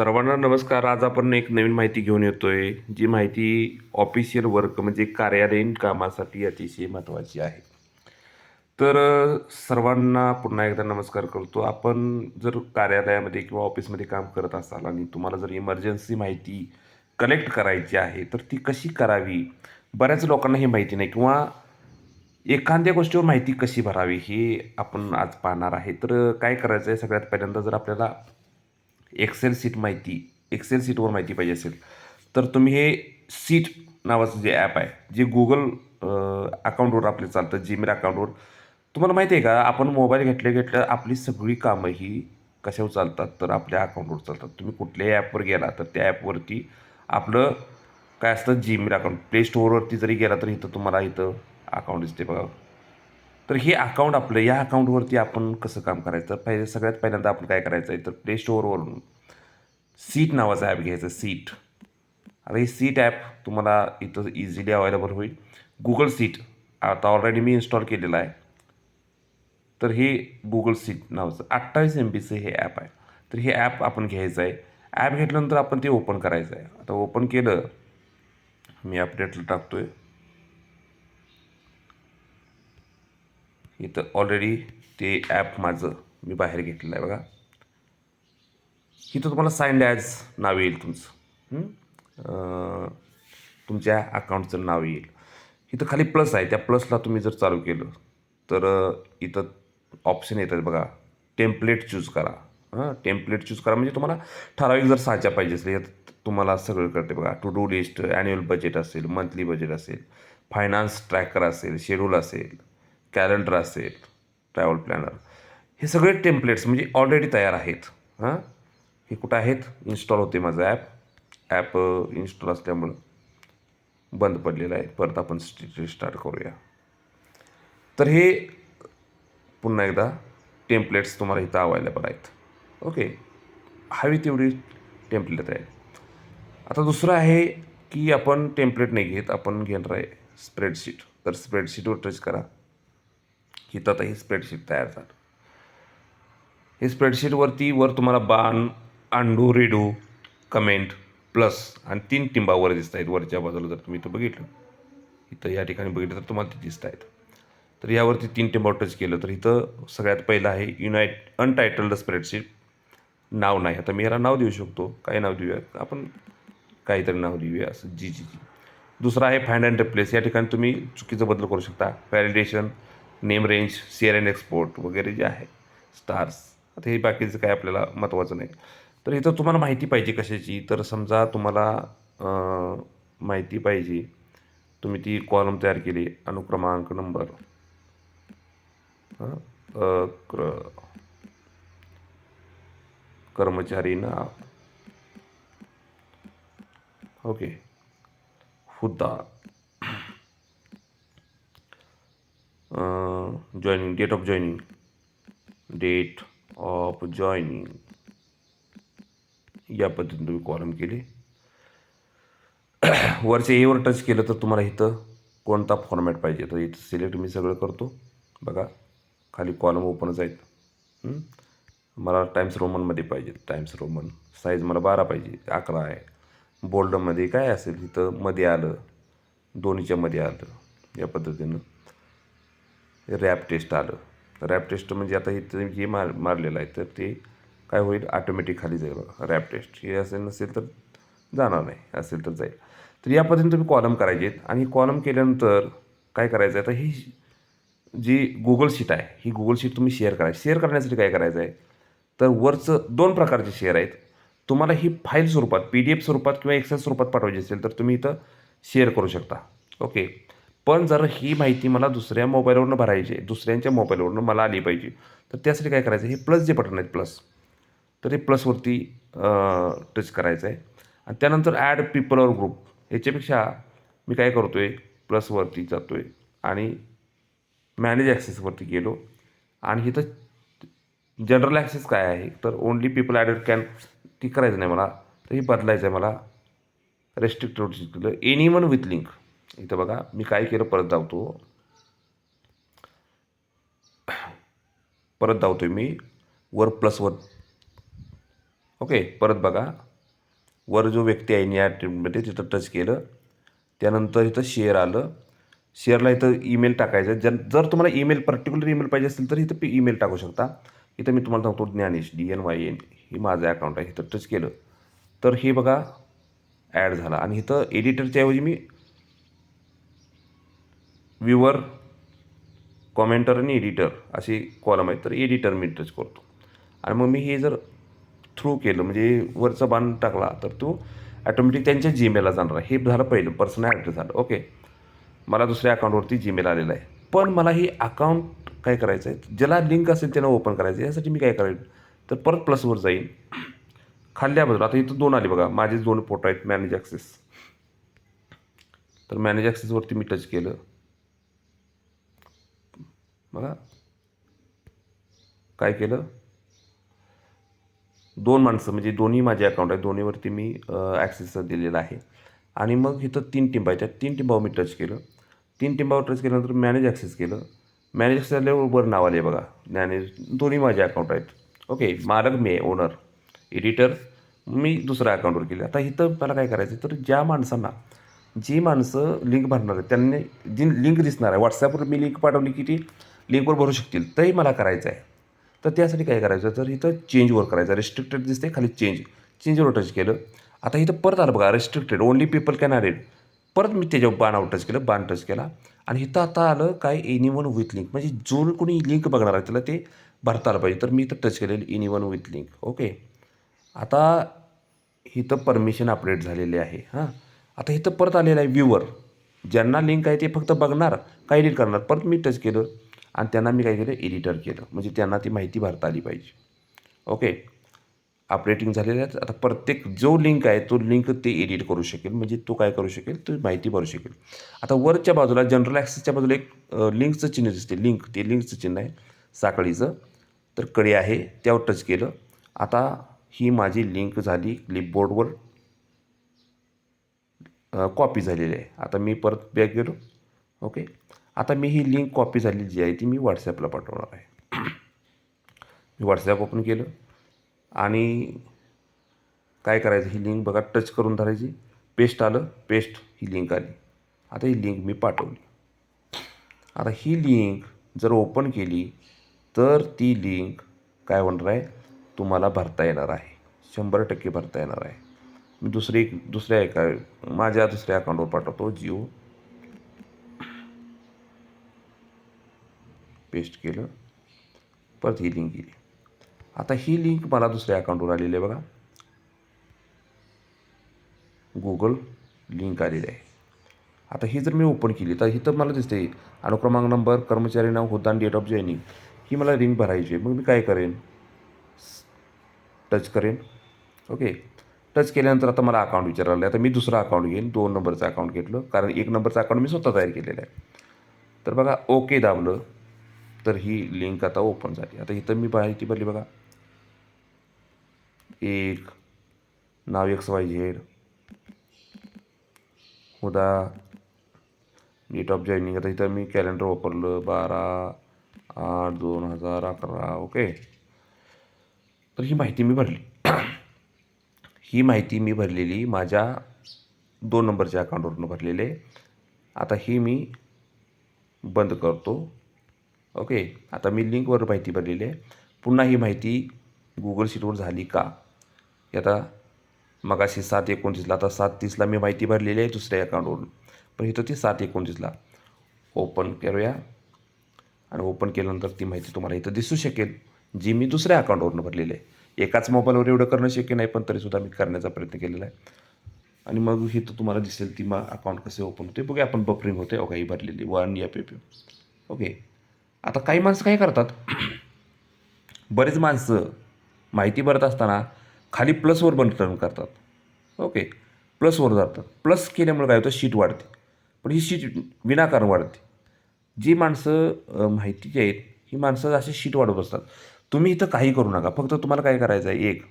सर्वांना नमस्कार. आज आपण एक नवीन माहिती घेऊन येतो आहे जी माहिती ऑफिशियल वर्क म्हणजे कार्यालयीन कामासाठी अतिशय महत्त्वाची आहे. तर सर्वांना पुन्हा एकदा नमस्कार करतो. आपण जर कार्यालयामध्ये किंवा ऑफिसमध्ये काम करत असाल आणि तुम्हाला जर इमर्जन्सी माहिती कलेक्ट करायची आहे तर ती कशी करावी? बऱ्याच लोकांना ही माहिती नाही किंवा एखाद्या गोष्टीवर माहिती कशी भरावी हे आपण आज पाहणार आहे. तर काय करायचं आहे सगळ्यात पहिल्यांदा जर आपल्याला एक्सेल सीट माहिती एक्सेल सीटवर माहिती पाहिजे असेल. तर तुम्ही हे सीट नावाचं जे ॲप आहे जे गुगल अकाउंटवर आपले चालतं जीमेल अकाउंटवर तुम्हाला माहिती आहे का? आपण मोबाईल घेतल्या घेतल्या आपली सगळी कामं ही कशावर चालतात? तर आपल्या अकाउंटवर चालतात. तुम्ही कुठल्याही ॲपवर गेला तर त्या ॲपवरती आपलं काय असतं? जीमेल अकाउंट प्ले स्टोअरवरती जरी गेला तर इथं तुम्हाला इथं अकाउंट दिसते बघा. तर हे अकाउंट आपलं या अकाउंटवरती आपण कसं काम करायचं? पहिले सगळ्यात पहिल्यांदा आपण काय करायचं आहे? तर प्ले स्टोअरवरून सीट नावाचं ॲप घ्यायचं सीट आता हे सीट ॲप तुम्हाला इथं इझिली अवेलेबल होईल. गुगल सीट आता ऑलरेडी मी इन्स्टॉल केलेलं आहे. तर हे गुगल सीट नावाचं अठ्ठावीस एम बीचं हे ॲप आहे. तर हे ॲप आपण घ्यायचं आहे. ॲप घेतल्यानंतर आपण ते ओपन करायचं आहे. आता ओपन केलं मी अपडेटला टाकतो आहे इथं ऑलरेडी ते ॲप माझं मी बाहेर घेतलेलं आहे बघा. इथं तुम्हाला साईंड ॲज नाव येईल तुमचं. तुमच्या अकाउंटचं नाव येईल. इथं खाली प्लस आहे. त्या प्लसला तुम्ही जर चालू केलं तर इथं ऑप्शन येतात बघा. टेम्पलेट चूज करा. हां? टेम्पलेट चूज करा. म्हणजे तुम्हाला ठराविक जर साच्या पाहिजे असेल यात तुम्हाला सगळं करते बघा. To do list annual budget असेल मंथली बजेट असेल फायनान्स ट्रॅकर असेल शेड्यूल असेल कॅलेंडर असेल ट्रॅव्हल प्लॅनर हे सगळे टेम्पलेट्स म्हणजे ऑलरेडी तयार आहेत. हां? हे कुठं आहेत? इन्स्टॉल होते माझं ॲप ॲप इन्स्टॉल असल्यामुळं बंद पडलेलं आहे. परत आपण स्टार्ट करूया. तर हे पुन्हा एकदा टेम्पलेट्स तुम्हाला इथं अवेलेबल आहेत. ओके हवी तेवढी टेम्पलेट आहे आता दुसरं आहे की आपण टेम्पलेट नाही घेत. आपण घेणार आहे स्प्रेडशीट तर स्प्रेडशीटवर टच करा. इथं आता ही स्प्रेडशीट तयार झालं. हे स्प्रेडशीटवरती वर तुम्हाला बाण अंडू रेडू कमेंट प्लस आणि तीन टिंबावर दिसत आहेत. वरच्या बाजूला जर तुम्ही इथं बघितलं इथं या ठिकाणी बघितलं तर तुम्हाला ते दिसत आहेत. तर यावरती तीन टिंबावर टच केलं तर इथं सगळ्यात पहिलं आहे युनायट अनटायटल्ड स्प्रेडशीट नाव नाही. आता मी याला नाव देऊ शकतो. काय नाव देऊया? आपण काहीतरी नाव देऊया असं. जी जी जी. दुसरा आहे फाइंड अँड रिप्लेस या ठिकाणी तुम्ही चुकीचं बदल करू शकता. Validation name range share and export वगैरे जे आहे स्टार्स आता हे बाकीचं काय आपल्याला महत्त्वाचं नाही तर इथं तुम्हाला माहिती पाहिजे कशाची? तर समजा तुम्हाला माहिती पाहिजे तुम्ही ती कॉलम तयार केली अनुक्रमांक नंबर हं, अक्र कर्मचारी नाव okay हुद्दा joining date of joining date of joining या पद्धतीने तुम्ही कॉलम केले. वरच्या एवर टच केलं तर तुम्हाला इथं कोणता फॉर्मॅट पाहिजे? तर इथं सिलेक्ट मी सगळं करतो. बघा खाली कॉलम ओपनच आहेत. मला टाईम्स रोमनमध्ये पाहिजे टाईम्स रोमन साईज मला बारा पाहिजे. अकरा आहे. बोल्डमध्ये काय असेल? तिथं मध्ये आलं. दोन्हीच्या मध्ये आलं. या पद्धतीनं. रॅप टेस्ट आलं. रॅप टेस्ट म्हणजे आता इथं जे मार मारलेलं आहे तर ते काय होईल? ऑटोमॅटिक खाली जाईल रॅप टेस्ट. हे असेल नसेल तर जाणार नाही. असेल तर जाईल. तर या पद्धतीने तुम्ही कॉलम करायचे आहेत आणि कॉलम केल्यानंतर काय करायचं आहे तर ही जी गुगल शीट आहे ही गुगल शीट तुम्ही शेअर करा. शेअर करण्यासाठी काय करायचं आहे तर वरचं दोन प्रकारचे शेअर आहेत. तुम्हाला ही फाईल स्वरूपात पी डी एफ स्वरूपात किंवा एक्सेल स्वरूपात पाठवायची असेल तर तुम्ही इथं शेअर करू शकता. ओके पण जर ही माहिती मला दुसऱ्या मोबाईलवरनं भरायची आहे दुसऱ्यांच्या मोबाईलवरनं मला आली पाहिजे तर त्यासाठी काय करायचं हे प्लस जे बटन आहेत प्लस तर हे प्लसवरती टच करायचं आहे. आणि त्यानंतर ॲड पीपल और ग्रुप ह्याच्यापेक्षा मी काय करतो आहे प्लसवरती जातो आहे आणि मॅनेज ॲक्सेसवरती गेलो. आणि इथं जनरल ॲक्सेस काय आहे? तर ओनली पीपल ॲडेड कॅन ती करायचं नाही मला. तर हे बदलायचं आहे मला. Restricted anyone with link इथं बघा मी काय केलं परत धावतो. परत धावतो मी वर प्लस वर ओके परत बघा. वर जो व्यक्ती आहे या मध्ये तिथं टच केलं. त्यानंतर इथं शेअर आलं. शेअरला इथं ईमेल टाकायचं. जर जर तुम्हाला ईमेल पर्टिक्युलर ईमेल पाहिजे असेल तर इथं ईमेल टाकू शकता. इथं मी तुम्हाला सांगतो Dnyanesh D N Y N ही माझं अकाउंट आहे. इथं टच केलं. तर हे बघा ॲड झाला. आणि इथं एडिटरच्या ऐवजी मी व्ह्युअर कॉमेंटर आणि एडिटर असे कॉलम आहेत तर एडिटर मी टच करतो. आणि मग मी हे जर थ्रू केलं म्हणजे वरचा बाण टाकला तर तो ॲटोमॅटिक त्यांच्या जीमेलला जाणार आहे. हे झालं पहिलं पर्सनल ॲड्रेस झालं. ओके मला दुसऱ्या अकाउंटवरती जीमेल आलेला आहे. पण मला ही अकाउंट काय करायचं आहे? ज्याला लिंक असेल त्याला ओपन करायचं आहे. यासाठी मी काय करेन तर परत प्लसवर जाईन. खाल्ल्या बाजूला आता इथं दोन आले बघा. माझे दोन फोटो आहेत मॅनेज ॲक्सेस तर मॅनेज ॲक्सेसवरती मी टच केलं. बघा. काय केलं? दोन माणसं म्हणजे दोन्ही माझे अकाउंट आहे दोन्हीवरती मी ॲक्सेस दिलेला आहे. आणि मग इथं तीन टिंबा आहेत. त्या तीन टिंबावर मी टच केलं. तीन टिंबावर टच केल्यानंतर मॅनेज ॲक्सेस केलं. मॅनेज ॲक्सेस झाल्यावर वर नाव आले बघा. मॅनेज दोन्ही माझे अकाउंट आहेत. ओके मालक मी आहे ओनर एडिटर मी दुसऱ्या अकाउंटवर केले आता इथं मला काय करायचं तर ज्या माणसांना जी माणसं लिंक भरणार आहेत त्यांनी जी लिंक दिसणार आहे व्हॉट्सॲपवर मी लिंक पाठवली की ती लिंकवर भरू शकतील. तरी मला करायचं आहे. तर त्यासाठी काय करायचं? तर इथं चेंजवर करायचं. रिस्ट्रिक्टेड दिसते खाली चेंज चेंजवर टच केलं. आता इथं परत आलं बघा restricted only people can are परत मी त्याच्यावर बाणावर टच केलं बाण टच केला. आणि इथं आता आलं काय एनी वन विथ लिंक म्हणजे जो कोणी लिंक बघणार आहे त्याला ते भरता आलं पाहिजे. तर मी इथं टच केलेलं anyone with link okay आता इथं परमिशन अपडेट झालेले आहे. हां. आता इथं परत आलेलं आहे व्ह्यूवर ज्यांना लिंक आहे ते फक्त बघणार काय एडिट करणार. परत मी टच केलं. आणि त्यांना मी काय केलं एडिटर केलं. म्हणजे त्यांना ती माहिती भरता आली पाहिजे. ओके अपडेटिंग झालेलं आहे. आता प्रत्येक जो लिंक आहे तो लिंक ते एडिट करू शकेल. म्हणजे तो काय करू शकेल? तो माहिती भरू शकेल. आता वरच्या बाजूला जनरल ॲक्सेसच्या बाजूला एक लिंकचं चिन्ह दिसते लिंक ते लिंकचं चिन्ह आहे. साखळीचं. तर कडे आहे. त्यावर टच केलं. आता ही माझी लिंक झाली क्लिपबोर्डवर कॉपी झालेली आहे. आता मी परत बॅक गेलो. ओके आता मी ही लिंक कॉपी झालेली जी आहे ती मी व्हॉट्सॲपला पाठवणार आहे. मी व्हॉट्सॲप ओपन केलं आणि काय करायचं ही लिंक बघा टच करून धरायची. पेस्ट आलं पेस्ट ही लिंक आली. आता ही लिंक मी पाठवली. आता ही लिंक जर ओपन केली तर ती लिंक काय होणार आहे? तुम्हाला भरता येणार आहे. शंभर टक्के भरता येणार आहे. मी दुसरी दुसऱ्या एका माझ्या दुसऱ्या अकाउंटवर पाठवतो जिओ पेस्ट केलं परत ही लिंक गेली. आता ही लिंक मला दुसऱ्या अकाउंटवर आलेली आहे बघा. गुगल लिंक आलेली आहे. आता ही जर मी ओपन केली तर ही तर मला दिसते. अनुक्रमांक नंबर कर्मचारी नाव होता आणि डेट ऑफ जॉईनिंग ही मला लिंक भरायची आहे. मग मी काय करेन? टच करेन. ओके टच केल्यानंतर आता मला अकाउंट विचारायला आता मी दुसरा अकाउंट घेईन. दोन नंबरचं अकाउंट घेतलं. कारण एक नंबरचं अकाउंट मी स्वतः तयार केलेलं आहे. तर बघा ओके दाबलं. तर ही लिंक आता ओपन झाली. आता इथं मी माहिती भरली बघा एक नाव एक्स वाय झेड उदा डेट ऑफ जॉईनिंग आता इथं मी कॅलेंडर वापरलं बारा आठ दोन हजार अकरा ओके तर ही माहिती मी भरली. ही माहिती मी भरलेली माझ्या दोन नंबरच्या अकाउंटवरून भरलेले आता ही मी बंद करतो. ओके? आता मी लिंकवर माहिती भरलेली आहे. पुन्हा ही माहिती गुगल शीटवर झाली का? आता मगाशी सात एकोणतीसला आता सात तीसला मी माहिती भरलेली आहे दुसऱ्या अकाउंटवरून पण इथं ती सात एकोणतीसला. ओपन करूया. आणि ओपन केल्यानंतर ती माहिती तुम्हाला इथं दिसू शकेल जी मी दुसऱ्या अकाउंटवरून भरलेली आहे. एकाच मोबाईलवर एवढं करणं शक्य नाही पण तरीसुद्धा मी करण्याचा प्रयत्न केलेला आहे. आणि मग इथं तुम्हाला दिसेल ती मग अकाउंट कसे ओपन होते. बघूया आपण बफरिंग होते. ओ काही भरलेली वन या पे ओके. आता काही माणसं काय करतात बरेच माणसं माहिती भरत असताना खाली प्लसवर बटन करतात. ओके प्लसवर जातात. प्लस केल्यामुळे काय होतं? शीट वाढते. पण ही शीट विनाकारण वाढते. जी माणसं माहितीची आहेत ही माणसं अशी शीट वाढवत असतात तुम्ही इथं काही करू नका. फक्त तुम्हाला काय करायचं आहे एक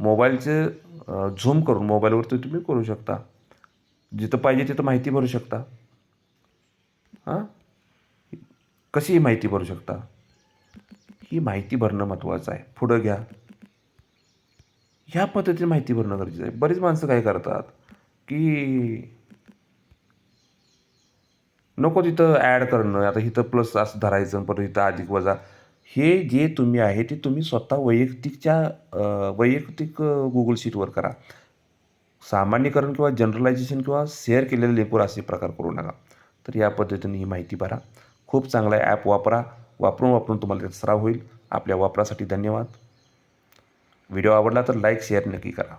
मोबाईलचं झूम करून मोबाईलवरती तुम्ही करू शकता. जिथं पाहिजे तिथं माहिती भरू शकता. हां? कशी ही माहिती भरू शकता? ही माहिती भरणं महत्त्वाचं आहे. पुढं घ्या. ह्या पद्धतीने माहिती भरणं गरजेचं आहे. बरीच माणसं काय करतात की नको तिथं ॲड करणं आता इथं प्लस असं धरायचं परत इथं अधिक वजा. हे जे तुम्ही आहे ते तुम्ही स्वतः वैयक्तिकच्या वैयक्तिक गुगल शीटवर करा. सामान्यकरण किंवा जनरलायझेशन किंवा शेअर केलेले लेखवर असे प्रकार करू नका. तर या पद्धतीने ही माहिती भरा. खूप चांगला आहे ॲप वापरा. वापरून वापरून तुम्हाला त्याचा सराव होईल. आपल्या वापरासाठी धन्यवाद. व्हिडिओ आवडला तर लाईक शेअर नक्की करा.